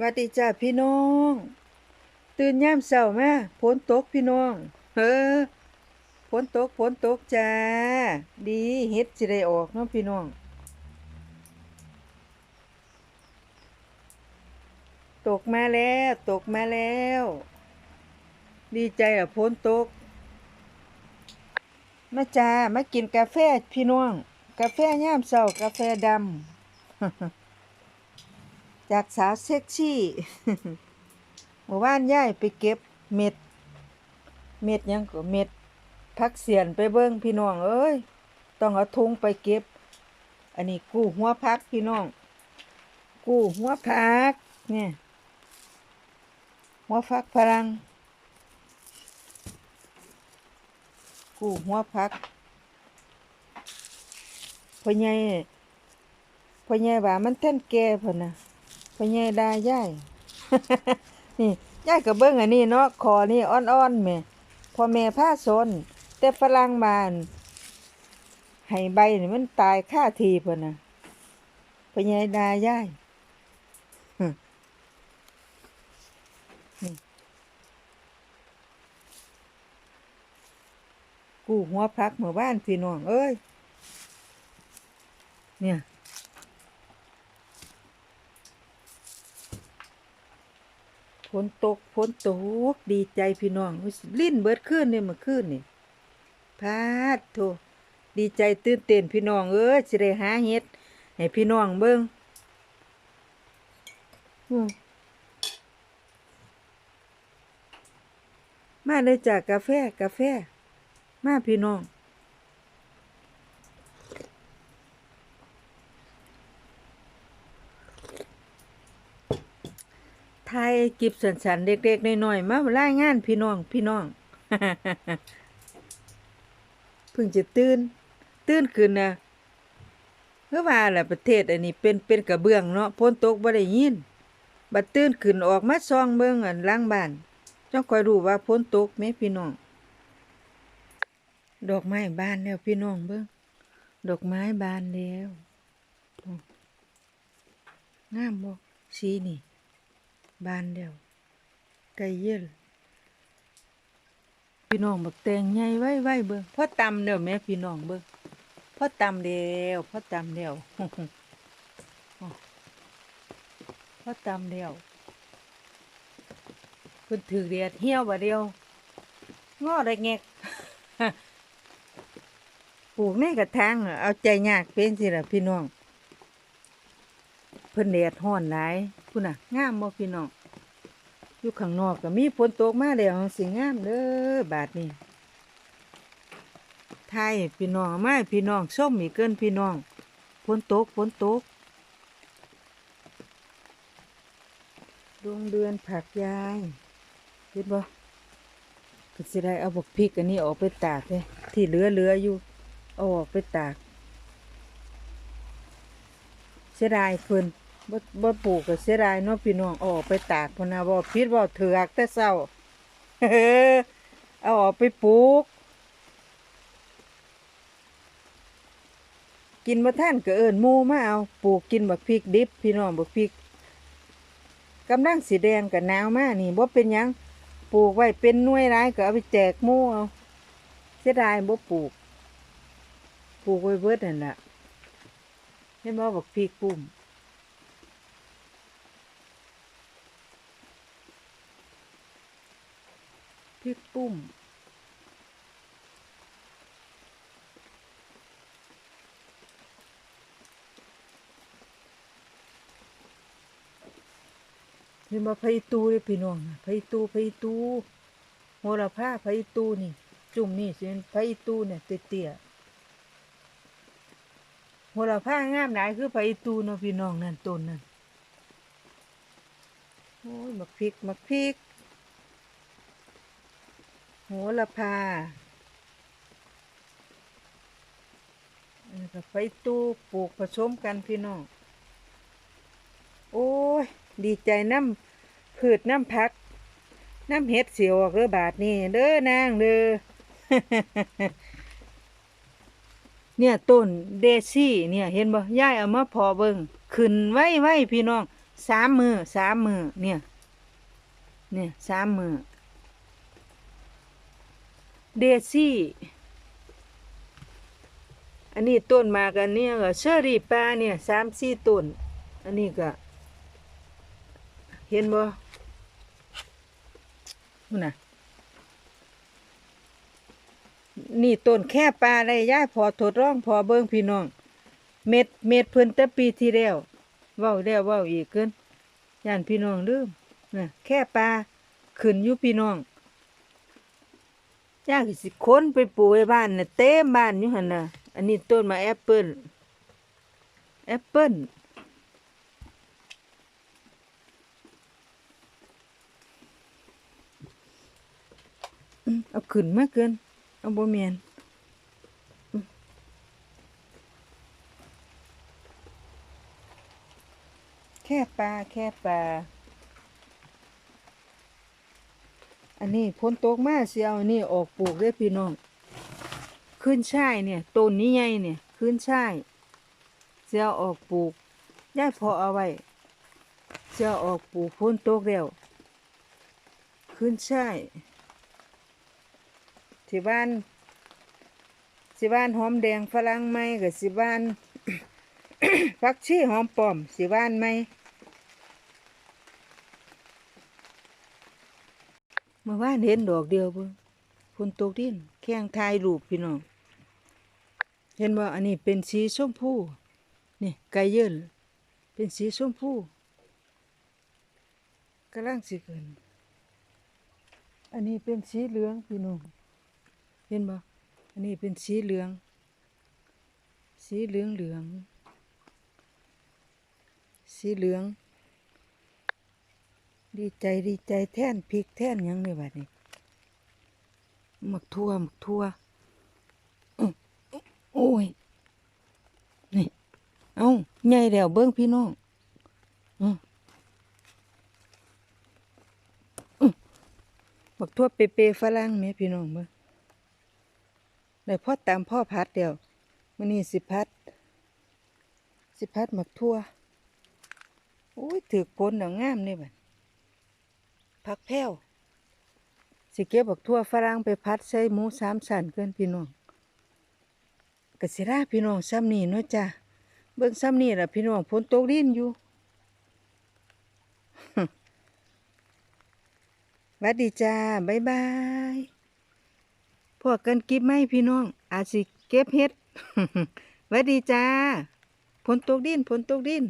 วัดดีจ้าพี่น้อง ตื่นยามเช้ามาฝนตกพี่น้องเออฝนตกฝนตกจ้า ดีเฮ็ดสิได้ออกเนาะพี่น้อง ตกมาแล้วตกมาแล้ว ดีใจอะฝนตก มาจ้ามากินกาแฟพี่น้อง กาแฟยามเช้ากาแฟดำ จากสาวเซ็กซี่เมื่อวานย่ายไปเก็บเม็ด เม็ดยังก็เม็ดพักเสียนไปเบิ่งพี่น้องเอ้ยต้องเอาทุงไปเก็บ อันนี้กู้หัวพักพี่น้อง กู้หัวพัก เนี่ยหัวพักพลัง กู้หัวพักพ่อใหญ่พ่อใหญ่ว่ามันแท่นแก่พุ่นน่ะ พ่อใหญ่ด่าย่าย นี่ย่ายก็เบิ่งอันนี้เนาะคอนี่อ่อนๆแม่พอแม่พาสนแต่ฝรั่งบานให้ใบนี่มันตายค่าทีเพุ่นน่ะพ่อใหญ่ด่าย่า่กูหัวพักเมื่อบ้านพี่น้องเอ้ย เนี่ย นตกฝนตกดีใจพี่น้องลิ้นเบิดขึ้นเนี่ยเมื่อคืนนี่พาดโถดีใจตื่นเต้นพี่น้องเอ้ยสิได้หาเฮ็ดให้พี่น้องเบิ่งอืมมาเลยจากกาแฟกาแฟ มาพี่น้อง ไทยกิบสันสันๆเด็กๆน้อยๆมารายงานพี่น้องพี่น้องเพิ่งจะตื่นตื่นขึ้นนะเพื่อว่าแหละประเทศอันนี้เป็นเป็นกระเบื้องเนาะพ้นตกบ่ได้ยินบัดตื่นขึ้นออกมาซองเบิ่งอันล้างบ้านจ้องคอยรู้ว่าพ้นตกไหมพี่น้อง ดอกไม้บานแล้วพี่น้องเบิ่งดอกไม้บานแล้วงามบ่สีนี่ บานเดียวไก่เย็นพี่น้องบักแตงใหญ่ไว้ไว้เบิ่งพ่อตำเดียวแม่พี่น้องเบิ่งพ่อตำเดียวพ่อตำเดียวพ่อตำเดียวเพิ่นถือเดียดเหี่ยวบ่เดียวงอได้แงกปลูกในกระถางเอาใจยากเป็นสิล่ะพี่น้องเพิ่นแดดร้อนหลาย พุ่นน่ะงามบ่พี่น้องอยู่ข้างนอกก็มีฝนตกมาแล้วสิงามเด้อบาดนี้ไทยพี่น้องเอามาให้พี่น้องส้มอีกเกินพี่น้องฝนตกฝนตกดวงเดือนผักยายเห็นบ่ก็สิได้เอาบักพริกอันนี้ออกไปตากเลยที่เหลือเหลืออยู่เอาออกไปตากเสียดายเพิ่น บ่บ่ปลูกก็เสียดายเนาะพี่น้องเอาออกไปตากพุ่นนะบ่พิษบ่เถือกแต่เช้าเอาออกไปปลูก กินบ่ทันก็เอิ้นหมู่มาเอาปลูกกินบักพริกดิบ พี่น้องบักพริกกำลังสีแดงกับหนาวมานี่บ่เป็นหยังปลูกไว้เป็นหน่วยหลายก็เอาไปแจกหมู่เอาเสียดายบ่ปลูก ปลูกไว้เบิดนั่นล่ะเห็นบ่บักพริกปุ่ม ริกปุ่มเห็นบ่ไผตูเด้อพี่น้องน่ะไผตูไผตูโหระพาไผตูนี่ จุ่มนี่สิเป็นไผตูเนี่ยเตี้ยๆโหระพางามหลายคือไผตูเนาะพี่น้องนั่นต้นนั่นโอ้ยมักพริกมักพริก โหระพาไผตูปลูกผสมกันพี่น้อง โอ้ย ดีใจน้ำพืชน้ำพัก น้ำเห็ดเสียวออกเด้อบาทนี่เด้อนางเด้อเนี่ยต้นเดซี่เนี่ยเห็นบ่ย่ายเอามาพอเบิ่งขึ้นไว้ไว้พี่น้องสามมือสามมือเนี่ย เนี่ยสามมือ เดซี่ อันนี้ต้นมากันเนี้ยก็เชอรี่ปลาเนี่ยสามสี่ต้น อันนี้ก็ เห็นบ่นู่นน่ะนี่ต้นแค่ปลาอะไรย่าพอทดลองพอเบิ่งพี่น้อง เม็ดเม็ดเพิ่นแต่ปีที่แล้วเว้าแล้วเว้าอีกเกินย่านพี่น้องลืมนะแค่ปลาขึ้นอยู่พี่น้อง ย่ากสิค้นไปปลูกไว้บ้านน่ะเต็มบ้านอยู่หันน่ะอันนี้ต้นมาแอปเปิ้ลแอปเปิ้ลเอาขึ้นมากเกิน เอาบ่แม่นแค่ปลาแค่ปลา อันนี้พ้นตกมาเอาอันนี้ออกปลูกเด้พี่น้อง ขึ้นช่ายเนี่ยต้นนี้ใหญ่เนี่ย ขึ้นช่ายเสียวออกปลูกย่ายพอเอาไว้เสียวออกปลูกพ้นตกแล้วขึ้นช่ายที่บ้านสิบ้านหอมแดงฝรั่งไหมกับสิบ้านผักชีหอมปอมสิบ้านไหม เมื่อวานเห็นดอกเดียวเบิ่งฝนตกดินแข้งทายรูปพี่น้อง เห็นว่าอันนี้เป็นสีชมพูนี่ไก่เยินเป็นสีชมพูกำลังสิเกินอันนี้เป็นสีเหลืองพี่น้อง เห็นบ่อันนี้เป็นสีเหลือง สีเหลืองเหลือง สีเหลือง ดีใจดีใจแท่นพริกแท่นยังในบัดนี้หมักทั่วหมักทั่วโอ้ยนี่เอาใหญ่แล้วเบิ้งพี่น้องอืออื้อบักทั่วเปเปฝรั่งแม่พี่น้องเบิ่งได้พ่อตามพ่อพัดเดียวมื้อนี้สิพัด สิพัดหมักทั่วโอ้ยถือก้นแล้วงามนี่บัด ผักแพ้วสิเก็บบักทั่วฝรั่งไปพัดใส่หมูสามชั้นเกินพี่น้องกสิราพี่น้องซ้ำนี่เนาะจ้ะเบิ่งซ้ำนี่แหละพี่น้องฝนตกดินอยู่หวัดดีจ้าบ๊ายบายพวกกันกิบไหมพี่น้อง อาจสิเก็บเฮ็ดหวัดดีจ้าฝนตกดินฝนตกดิน